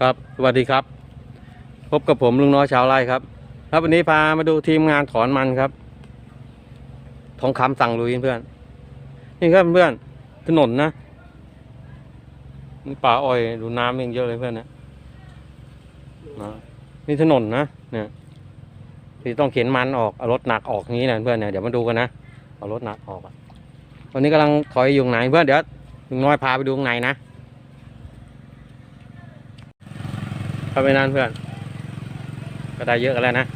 ครับสวัสดีครับ พบกับผมลุงน้อยชาวไร่ครับ ครับวันนี้พามาดูทีมงานถอนมันครับ ทองคำสั่งลุยเพื่อนนี่ครับเพื่อนถนนนะนี่ป่าอ้อยดูน้ำยังเยอะเลยเพื่อนนะนะนี่ถนนนะเนี่ยที่ต้องเข็นมันออกเอารถหนักออกนี้นะเพื่อนเนี่ยเดี๋ยวมาดูกันนะเอารถหนักออกอะตอนนี้กำลังถอยอยู่ไหนเพื่อนเดี๋ยวลุงน้อยพาไปดูข้างในนะ เข้าไปนานเพื่อน ก็ได้เยอะกันแล้วนะ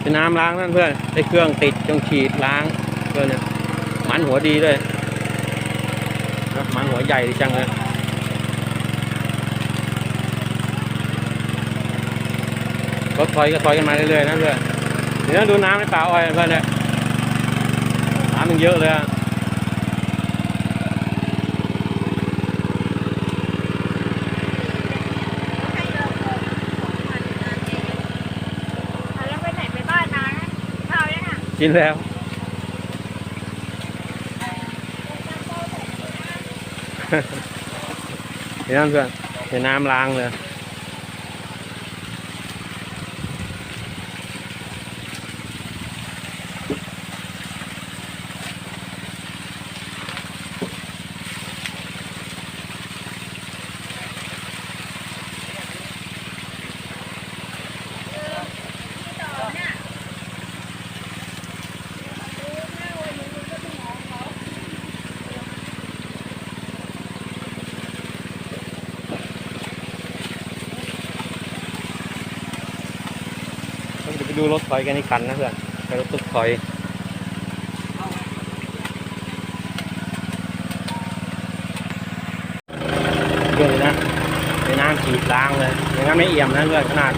เป็นน้ำล้างนั่นเพื่อนได้เครื่องติดจงฉีดล้างเพื่อนเนี่ยมันหัวดีด้วยมันหัวใหญ่ดีจังเลยรถถอยก็ถอยกันมาเรื่อยๆนะเพื่อนเดี๋ยวดูน้ำในป่าอ้อยเพื่อนเนี่ย น้ำมันเยอะเลยอะแล้วไปไหนไปบ้านมาข้าวยังอะกินแล้ว เห็นนั่นเพื่อนเห็นน้ำล้างเลย ดูรถถอยกันอีกคันนะเพื่อนไปรถตุ๊กถอยเยอะเลยนะเป็นน้ำฉีดล้างเลยอย่างนั้นไม่เอี่ยมนะเพื่อนขนาด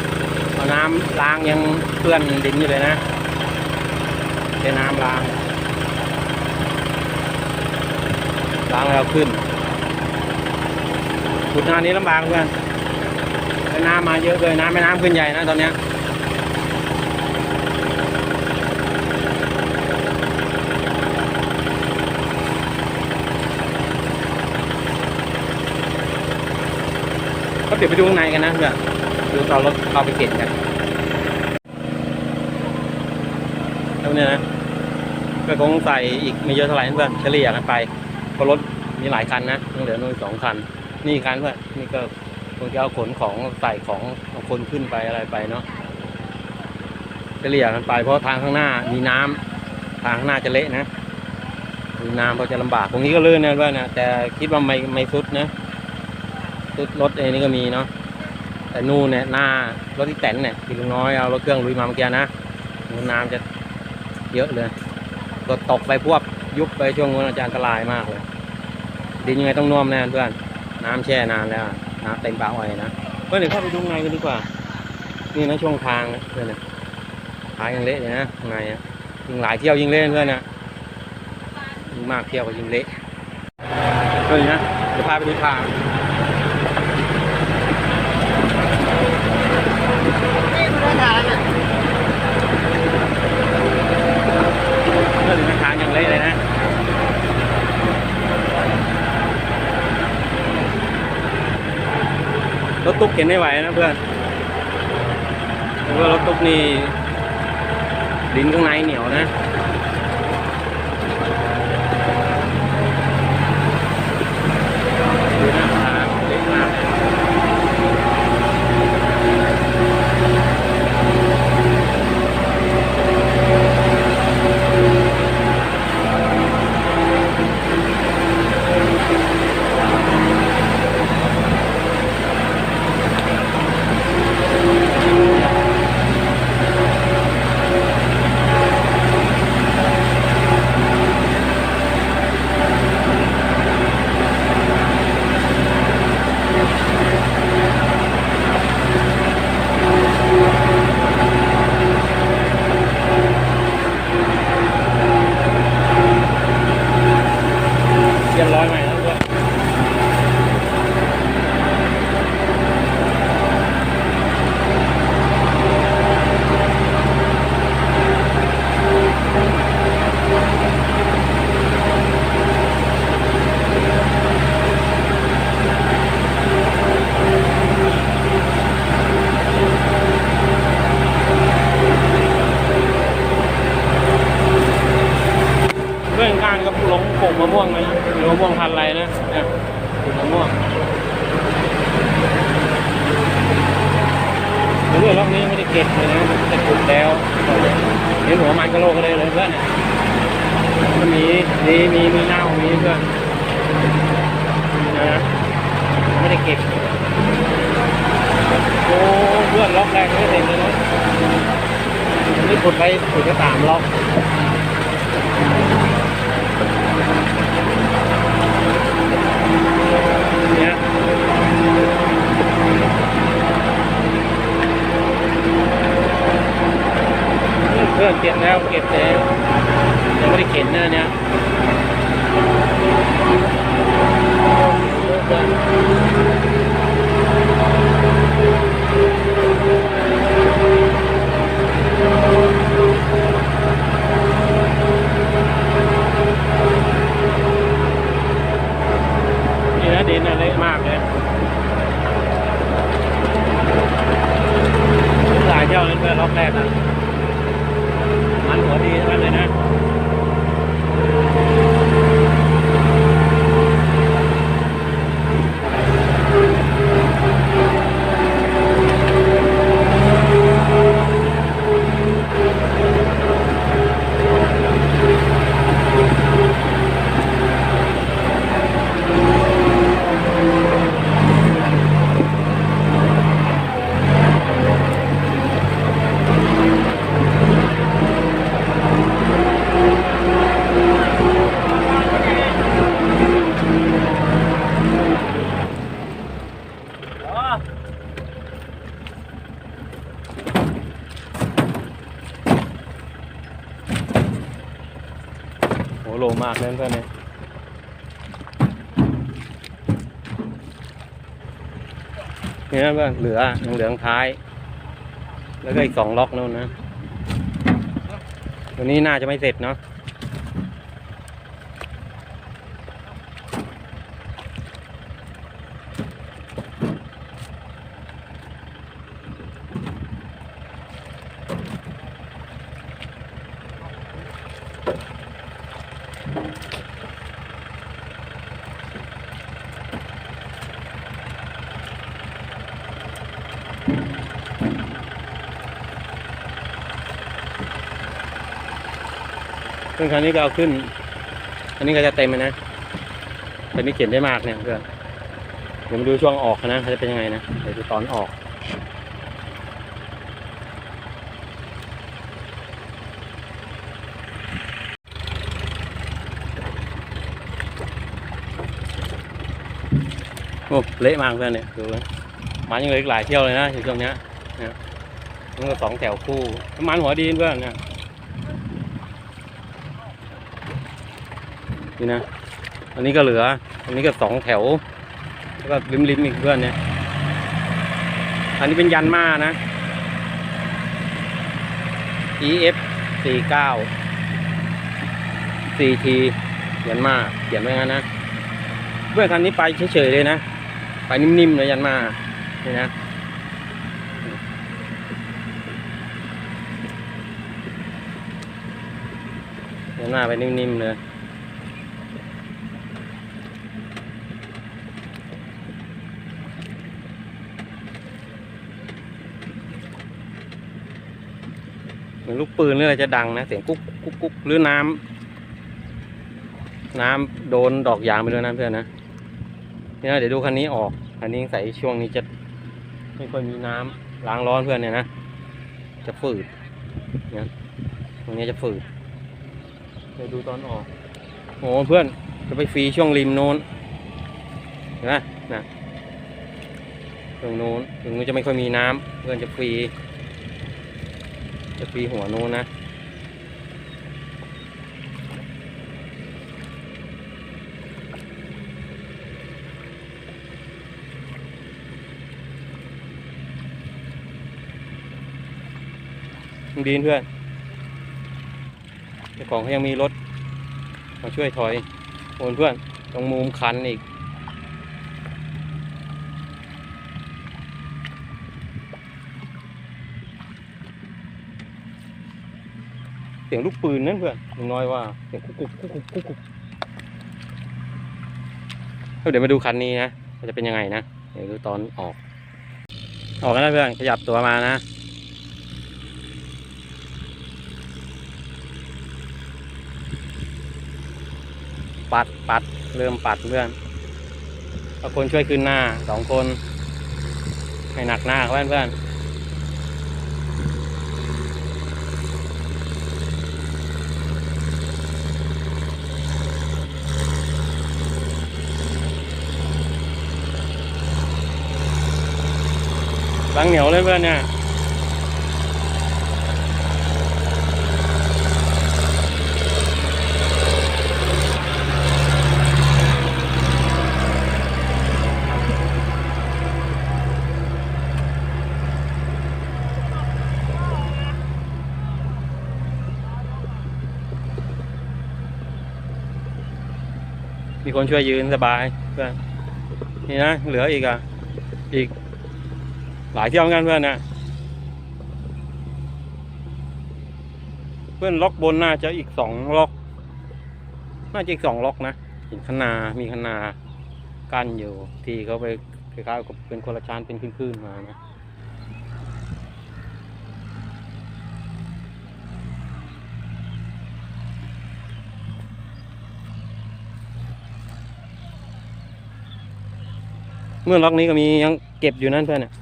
เอาน้ำล้างยังเปื้อนดินอยู่เลยนะเป็นน้ำล้าง ล้างแล้วขึ้นขุดงานนี้ลำบากเพื่อนน้ำมาเยอะเลยน้ำแม่น้ำขึ้นใหญ่นะตอนเนี้ ก็เดี๋ยวไปดูข้างในกันนะเพื่อนดูตอนรถเข้าไปเก็บกันแล้วเนี่ยนะก็คงใส่อีกไม่เยอะเท่าไหร่นะเพื่อนเฉลี่ยกันไปเพราะรถมีหลายคันนะยังเหลือน้อยสองคัน นี่คันเพื่อนนี่ก็คงจะเอาขนของใส่ของเอาคนขึ้นไปอะไรไปเนาะเฉลี่ยกันไปเพราะทางข้างหน้ามีน้ำทางข้างหน้าจะเละนะมีน้ำเพราจะลำบากตรงนี้ก็ลื่นนะเพื่อนนะแต่คิดว่าไม่ไม่สุดนะ รถรถเองนี่ก็มีเนาะแต่นู่นเนี่ยหน้ารถที่แต่นเนี่ยที่ลุงน้อยเอารถเครื่องลุยมาเมื่อกี้นะนู่นน้ำจะเยอะเลยรถตกไปพวบยุบไปช่วงนั้นอาจจะอันตรายมากเลยดินยังไงต้องน่วมแน่เพื่อนน้ำแช่นานแล้วน้ำเต็มปากอ้อยนะเพื่อนเดี๋ยวเข้าไปดูข้างกันดีกว่า นี่นะช่วงทางเพื่อนเนี่ยทางยังเละเลยนะข้างในอะยิ่งหลายเที่ยวยิ่งเละเพื่อนนะยิ่งมากเที่ยวก็ยิ่งเละเพื่อนนะเดี๋ยวพาไปดูทาง นี่มันได้ทางอะ เพื่อน ทางยังเละเลยนะรถตุ๊กเข็นไม่ไหวนะเพื่อนเพราะว่ารถตุ๊กนี่ดินข้างในเหนียวนะ วงไหมหรือมะม่วงพันธุ์อะไรนะเนี่ยมะม่วงเรื่องรอบนี้ไม่ได้เก็บเลยนะแต่ปลูกแล้วเห็นหัวมันก็โลกเลยเลยเพื่อนมันมีมีมีมีเน่ามีเพื่อนนะไม่ได้เก็บโอ้เพื่อนล็อกแรกไม่เต็มเลยนะนี่ขุดไปขุดไปสามล็อก เนี่ยเพื่อนเก็บแล้วเก็บแล้วยังไม่ได้เข็นนะเนี่ยนี่นะดินน่ะเละมากเลย หลายเที่ยวนั้นเพื่อนรอบแรกอะ มันหัวดีทั้งนั้นเลยนะ โลมากเลยเพื่อนเนี่ยนี่นะเพื่อนเหลือยังเหลืองท้าย แล้วก็อีกสองล็อกนู่นนะ ตัวนี้น่าจะไม่เสร็จเนาะ ซึ่งคราวนี้ก็เอาขึ้น อันนี้ก็จะเต็มนะแต่นี่เขียนได้มากเนี่ยเพื่อนเดี๋ยวมาดูช่วงออกนะเขาจะเป็นยังไงนะเดี๋ยวดูตอนออก โอ้เละมากเพื่อนเนี่ยดูมันยังเหลืออีกหลายเที่ยวเลยนะอยู่ตรงเนี้ยนะมันก็สองแถวคู่มันหัวดีเพื่อนเนี่ยนี่นะอันนี้ก็เหลือ อันนี้ก็สองแถว แล้วก็ริมริมอีกเพื่อนเนี่ย อันนี้เป็นยันมานะ EF สี่เก้า CT ยันมาเขียนไว้งั้นนะเพื่อนคันนี้ไปเฉยๆเลยนะ ไปนิ่มๆเลยยันมานี่นะยันมาไปนิ่มๆเลยเหมือนลูกปืนหรืออะไรจะดังนะ เสียงกุ๊กกุ๊กกุ๊กหรือน้ำน้ำโดนดอกยางไปด้วยนะเพื่อนนะ เนี่ยเดี๋ยวดูคันนี้ออก คันนี้ใส่ช่วงนี้จะไม่ค่อยมีน้ำล้างร้อนเพื่อนเนี่ยนะ จะฝืดเนี่ยตรงนี้จะฝืดเดี๋ยวดูตอนออกโอ้เพื่อนจะไปฟรีช่วงริมโน้นเห็นไหมนะตรงโน้นถึงมันจะไม่ค่อยมีน้ำเพื่อนจะฟรีจะฟรีหัวโน้นนะ ยั งดีนเพื่อนเจ้าของเขายังมีรถ มาช่วยถอยโอนเพื่อนตรงมุมคันอีก เสียงลูกปืนนั่นเพื่อนอย่างน้อยว่าเสียงกุกกุกกุกกุกกุกกุกเดี๋ยวมาดูคันนี้นะจะเป็นยังไงนะ เดี๋ยวดูตอนออก ออกกันนะเพื่อนขยับตัวมานะ ปัดปัดเริ่มปัดเพื่อนเอาคนช่วยขึ้นหน้าสองคน ให้หนักหน้าเพื่อนเพื่อนลังเหนียวเลยเพื่อนเนี่ย มี คนช่วยยืนสบายเพื่อนนี่นะเหลืออีกอะอีก หลายเที่ยวเหมือนกันเพื่อนนะเพื่อนล็อกบนน่าจะอีกสองล็อก น่าจะอีกสองล็อกนะเห็นขนา มีขนากั้นอยู่ ที่เขาไปคล้ายๆกับเป็นคนละชั้นเป็นคลื่นๆมานะ เมื่อล็อกนี้ก็มียังเก็บอยู่นั่นเพื่อนเนี่ย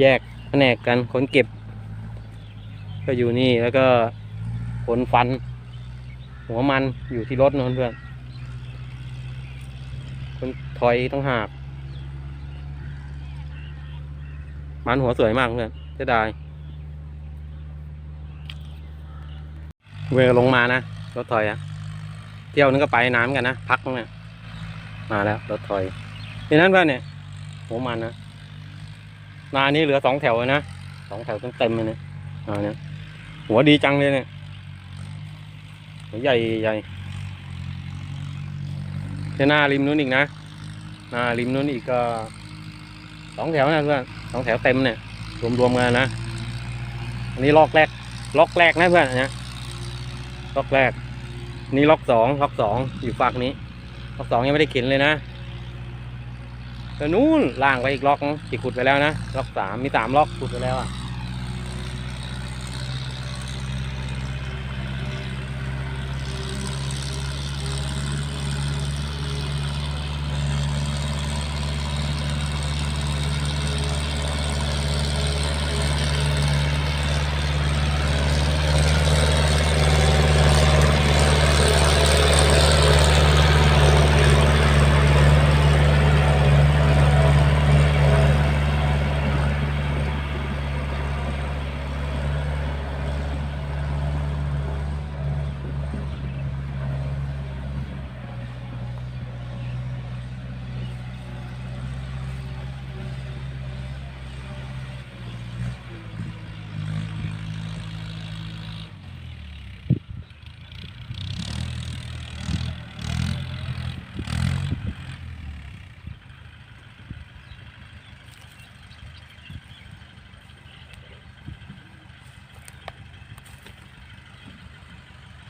แยกแผนกกันคนเก็บ ก็อยู่นี่แล้วก็ขนฟัน หัวมันอยู่ที่รถนนเพื่อนคนถอยต้องหากมันหัวสวยมากเพื่อนจะได้เวลลงมานะรถถอยอะเที่ยวนึงก็ไปน้ำกันนะ พักนึงเนี่ยมาแล้วรถถอย นี่นั่นเพื่อนเนี่ยหัวมันนะนานี้เหลือสองแถวเลยนะสองแถวเต็มๆเลยเนี่ยอ่าเนี่ยหัวดีจังเลยเนี่ยหัวใหญ่ใหญ่เดี๋ยวหน้าริมนู้นอีกนะหน้าริมนู้นอีกก็สองแถวนะเพื่อนสองแถวเต็มเนี่ยรวมๆกันนะอันนี้ล็อกแรกล็อกแรกนะเพื่อนนเนี้ยล็อกแรก นี่ล็อกสองล็อกสองอยู่ฝั่งนี้ ล็อกสองยังไม่ได้เข็นเลยนะ แต่นู้นล่างไปอีกล็อกที่ขุดไปแล้วนะล็อกสามมีสามล็อกขุดไปแล้วอะ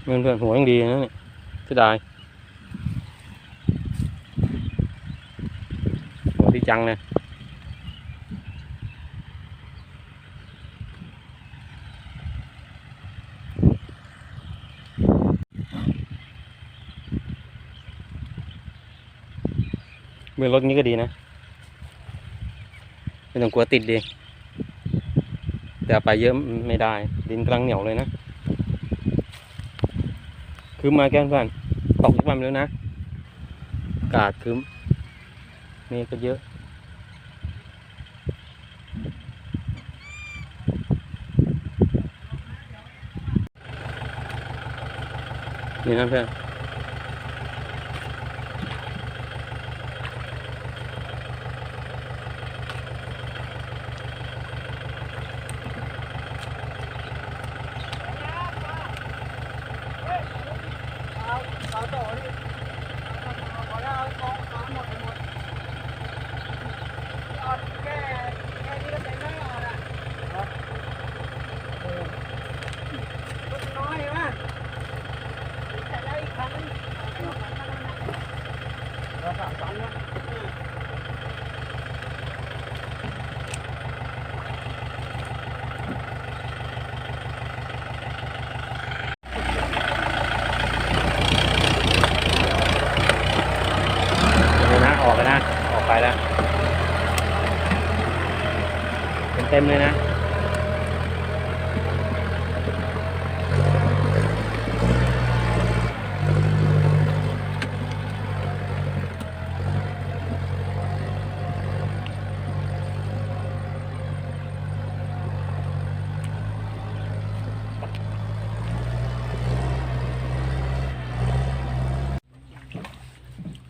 เพื่อนเพื่อนๆหัวยังดีนะเนี่ยเสียดายหัวดีจังเลยเมื่อรถนี้ก็ดีนะ ไม่ต้องกลัวติดดี แต่ไปเยอะไม่ได้ ดินกำลังเหนียวเลยนะ คืมมาแก้มบ้านตกทุกวันแล้วนะอากาศคืมนี่ก็เยอะนี่นะเพื่อน ล้วเต็มเลยนะ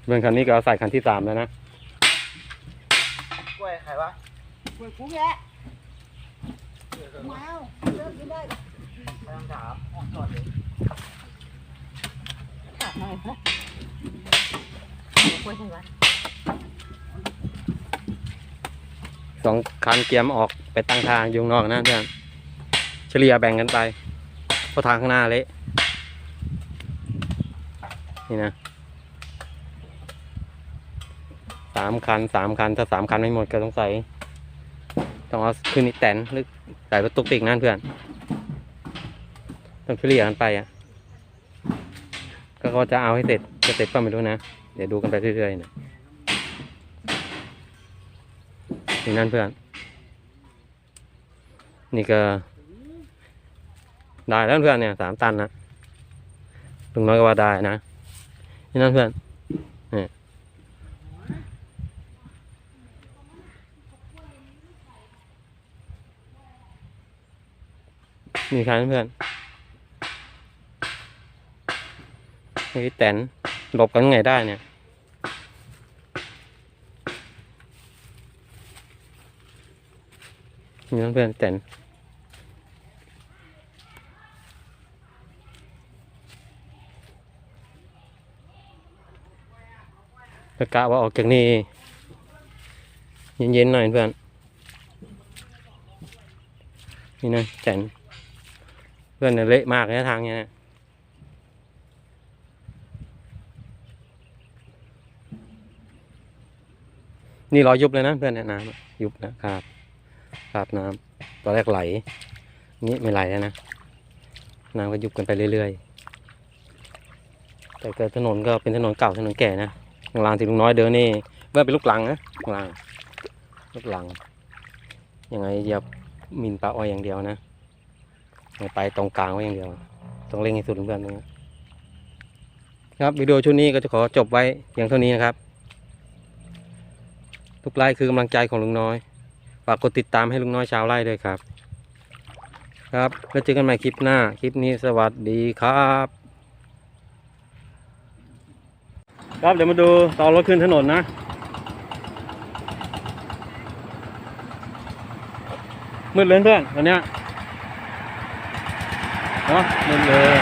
เบื้องคันนี้ก็ใส่คันที่สามแล้วนะ พุงแยะมาเอาเลิกกินได้ไม่ต้องถามออนก่อนเลยถามหน่อยนะกล้วยใช่ไหมสองคันเกียร์มออกไปตั้งทางยุงนอกนะเพื่อนเฉลี่ยแบ่งกันไปเพราะทางข้างหน้าเละนี่นะสามคันสามคัน ถ้าสามคันไม่หมดก็ต้องใส่ ต้องเอาขึ้นอีกแตนหรือใส่รถตุกติกนั่นเพื่อน ต้องเฉลี่ยกันไปอะ ก็จะเอาให้เสร็จจะเสร็จก็ไม่รู้นะ เดี๋ยวดูกันไปเรื่อยๆนะนี่นั่นเพื่อน นี่ก็ ได้แล้วเพื่อนเนี่ยสามตันนะลุงน้อยก็ว่าได้นะ นี่นั่นเพื่อนเนี่ย นี่ครับเพื่อนนี่แตนหลบกันไงได้เนี่ยนี่เพื่อนแตนก็กะว่าออกจากนี่เย็นๆหน่อยเพื่อน นี่นะแตน เพื่อนเนี่ยเละมากเลยนะทางเนี้ยนี่รอยยุบเลยนะเพื่อนเนี่ยน้ำยุบนะครับครับน้ำตอนแรกไหลนี่ไม่ไหลแล้วนะน้ำก็ยุบกันไปเรื่อยๆ แต่เกิดถนนก็เป็นถนนเก่าถนนแก่นะข้างล่างที่ลุงน้อยเดินนี่เมื่อเป็นลูกหลังนะข้างล่างลูกหลังยังไงอย่าหมินปลาอ้อยอย่างเดียวนะ อย่าไปตรงกลางไว้อย่างเดียวต้องเร่งให้สุดเพื่อนนี้ครับวิดีโอชุดนี้ก็จะขอจบไว้เพียงเท่านี้นะครับ ทุกไลค์คือกำลังใจของลุงน้อยฝากกดติดตามให้ลุงน้อยชาวไร่ด้วยครับ ครับแล้วเจอกันใหม่คลิปหน้าคลิปนี้สวัสดีครับ ครับเดี๋ยวมาดูตอนรถขึ้นถนนนะมืดเลยเพื่อนวันเนี้ย เนาะมืดเลย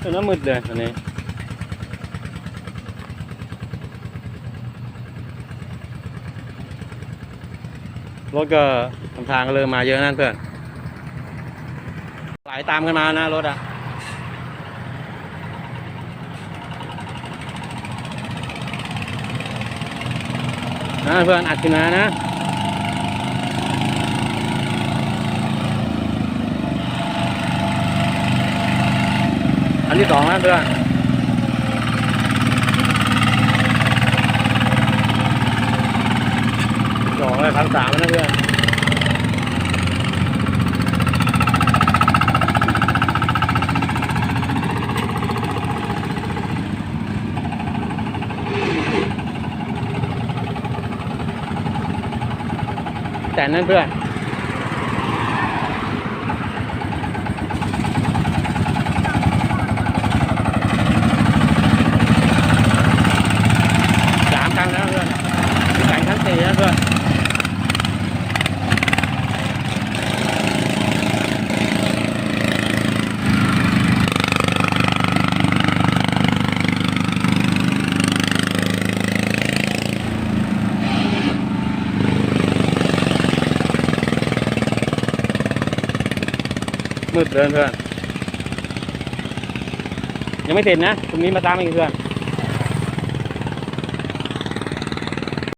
ตอนนั้นมืดเลยอันนี้ รถก็ทำทางก็เริ่มมาเยอะนั่นเพื่อนไหลตามกันมานะรถอะนะเพื่อนอัดขึ้นมานะอันที่สองนะเพื่อน ไปพันสามนะเพื่อนแต่นั่นเพื่อน สามครั้งแล้วเพื่อนมีแข่งครั้งสี่แล้วเพื่อน มืดเลยเพื่อนยังไม่เสร็จนะตรงนี้มาตามอีกเพื่อน